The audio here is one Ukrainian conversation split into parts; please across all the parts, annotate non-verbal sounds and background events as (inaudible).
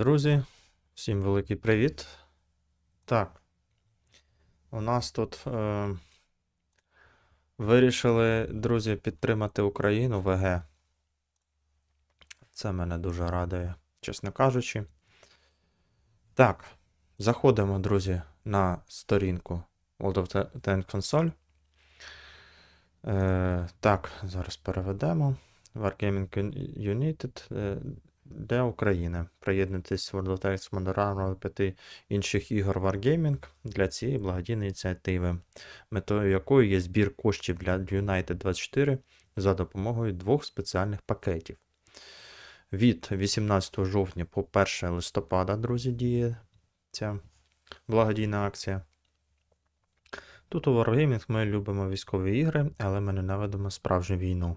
Друзі, всім великий привіт. Так, у нас тут е, вирішили, друзі, підтримати Україну ВГ. Це мене дуже радує, чесно кажучи. Так, заходимо, друзі, на сторінку World of Ta- Tanks Console. Е, так, зараз переведемо. Wargaming United. Для України. Приєднуйтесь World of Tanks Modern п'яти інших ігор Wargaming для цієї благодійної ініціативи, метою якої є збір коштів для United 24 за допомогою двох спеціальних пакетів. Від 18 жовтня по 1 листопада, друзі, діє ця благодійна акція. Тут у Wargaming ми любимо військові ігри, але ми ненавидимо справжню війну.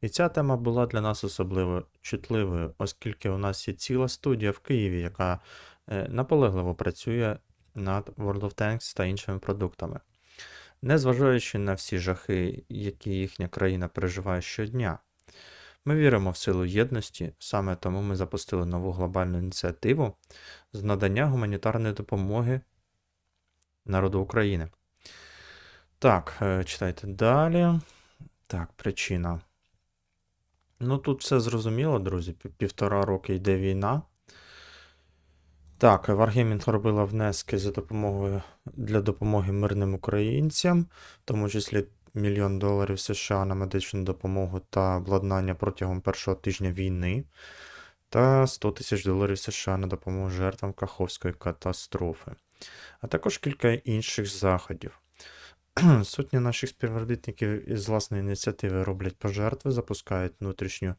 І ця тема була для нас особливо чутливою, оскільки у нас є ціла студія в Києві, яка е, наполегливо працює над World of Tanks та іншими продуктами. Незважаючи на всі жахи, які їхня країна переживає щодня, ми віримо в силу єдності, саме тому ми запустили нову глобальну ініціативу з надання гуманітарної допомоги народу України. Так, е, читайте далі. Так, причина. Ну, тут все зрозуміло, друзі. Півтора роки йде війна. Так, Wargaming робила внески за допомогою для допомоги мирним українцям, в тому числі мільйон доларів США на медичну допомогу та обладнання протягом першого тижня війни, та 100 тисяч доларів США на допомогу жертвам Каховської катастрофи, а також кілька інших заходів. (clears throat) Сотні наших співробітників із власної ініціативи роблять пожертви, запускають внутрішню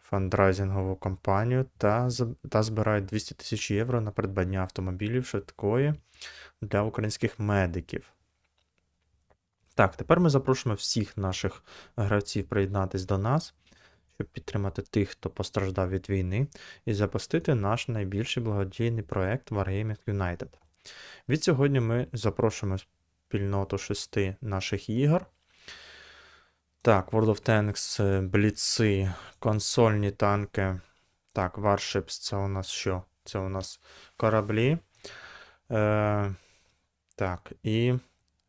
фандрайзингову кампанію та, та збирають 200 тисяч євро на придбання автомобілів швидкої для українських медиків. Так, тепер ми запрошуємо всіх наших гравців приєднатись до нас, щоб підтримати тих, хто постраждав від війни, і запустити наш найбільший благодійний проект Wargaming United. Від сьогодні ми запрошуємо спільноту шести наших ігор. Так, World of Tanks, е, бліци, консольні танки. Так, Warships це у нас що? Це у нас кораблі. Е, так, і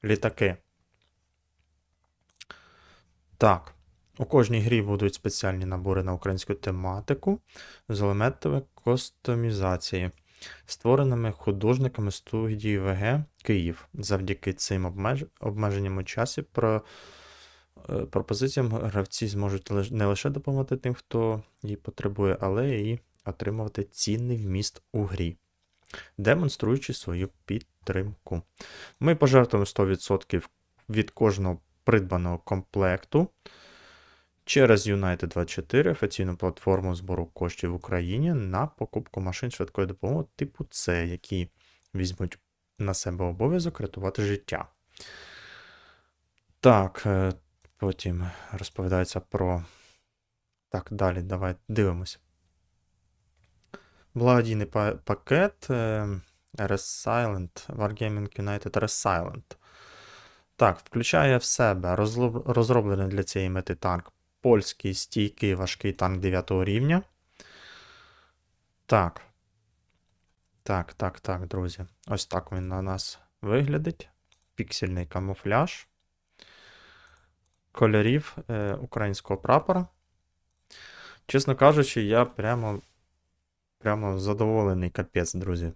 літаки. Так. У кожній грі будуть спеціальні набори на українську тематику з елементами кастомізації створеними художниками студії ВГ Київ. Завдяки цим обмеж... обмеженням у часі про... е, пропозиціям гравці зможуть не лише допомогти тим, хто її потребує, але і отримувати цінний вміст у грі, демонструючи свою підтримку. Ми пожертвуємо 100% від кожного придбаного комплекту. Через United24 офіційну платформу збору коштів в Україні на покупку машин швидкої допомоги типу С, які візьмуть на себе обов'язок рятувати життя. Так, е, потім розповідається про. Так, далі, давай дивимося. Благодійний па- пакет е, Resilient, Wargaming United Resilient. Так, включає в себе розроблений для цієї мети танк польський стійкий важкий танк 9 рівня. Так. Так, так, так, друзі. Ось так він на нас виглядить. Піксельний камуфляж. Кольорів е, українського прапора. Чесно кажучи, я прямо, прямо задоволений капець, друзі.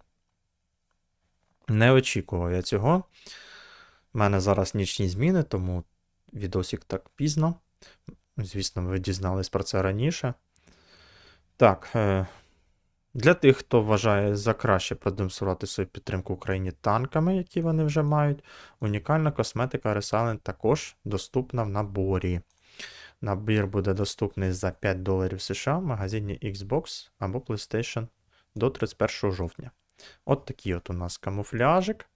Не очікував я цього. У мене зараз нічні зміни, тому відосик так пізно. Звісно, ви дізнались про це раніше. Так. Е, для тих, хто вважає за краще продемонструвати свою підтримку Україні танками, які вони вже мають, унікальна косметика Resilient також доступна в наборі. Набір буде доступний за 5 доларів США в магазині Xbox або PlayStation до 31 жовтня. От такий от у нас камуфляжик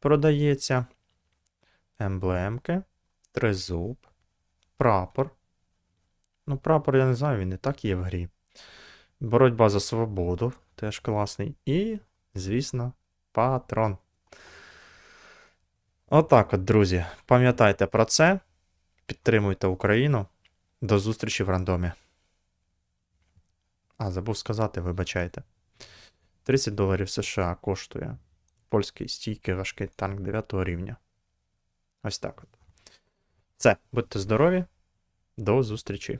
продається. Емблемки, тризуб, прапор. Ну, прапор, я не знаю, він і так є в грі. Боротьба за свободу, теж класний. І, звісно, патрон. Отак от, друзі. Пам'ятайте про це. Підтримуйте Україну. До зустрічі в рандомі. А, забув сказати, вибачайте. 30 доларів США коштує польський стійкий важкий танк 9 рівня. Ось так от. Все, будьте здорові. До зустрічі.